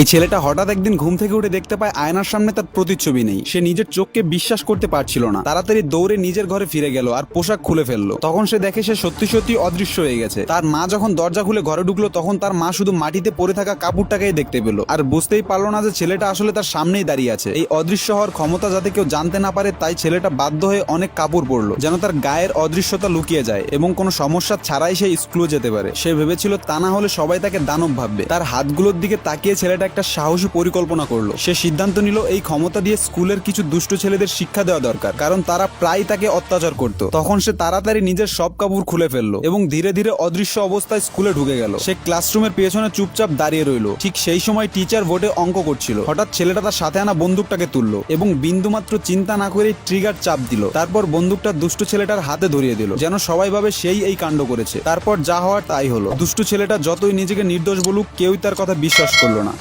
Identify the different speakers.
Speaker 1: এই ছেলেটা হঠাৎ একদিন ঘুম থেকে উঠে দেখতে পায় আয়নার সামনে তার প্রতিচ্ছবি নেই। সে নিজের চোখকে বিশ্বাস করতে পারছিল না। তাড়াতাড়ি দৌড়ে নিজের ঘরে ফিরে গেল আর পোশাক খুলে ফেলল। তখন সে দেখে সে সত্যি সত্যি অদৃশ্য হয়ে গেছে। তার মা যখন দরজা খুলে ঘরে ঢুকলো, তখন তার মা শুধু মাটিতে পড়ে থাকা কাপড়টাকেই দেখতে পেল। আর বুঝতেই পারল না যে ছেলেটা আসলে তার সামনেই দাঁড়িয়ে আছে। এই অদৃশ্য হওয়ার ক্ষমতা যাতে কেউ জানতে না পারে, তাই ছেলেটা বাধ্য হয়ে অনেক কাপড় পরলো, যেন তার গায়ের অদৃশ্যতা লুকিয়ে যায় এবং কোনো সমস্যা ছাড়াই সে স্কুলে যেতে পারে। সে ভেবেছিল তা না হলে সবাই তাকে দানব ভাববে। তার হাতগুলোর দিকে তাকিয়ে ছেলেটা একটা সাহসী পরিকল্পনা করল। সে সিদ্ধান্ত নিল এই ক্ষমতা দিয়ে স্কুলের কিছু দুষ্ট ছেলেদের শিক্ষা দেওয়া দরকার, কারণ তারা প্রায় তাকে অত্যাচার করত। তখন সে তাড়াতাড়ি নিজের সব কাপড় খুলে ফেলল এবং ধীরে ধীরে অদৃশ্য অবস্থায় স্কুলে ঢুকে গেল। সে ক্লাসরুমের পেছনে চুপচাপ দাঁড়িয়ে রইল। ঠিক সেই সময় টিচার বোর্ডে অঙ্ক করছিল। হঠাৎ ছেলেটা তার সাথে আনা বন্দুকটাকে তুললো এবং বিন্দুমাত্র চিন্তা না করে ট্রিগার চাপ দিল। তারপর বন্দুকটা দুষ্ট ছেলেটার হাতে ধরিয়ে দিল, যেন সবাই ভাবে সেই এই কাণ্ড করেছে। তারপর যা হওয়ার তাই হলো। দুষ্টু ছেলেটা যতই নিজেকে নির্দোষ বলুক, কেউই তার কথা বিশ্বাস করল না।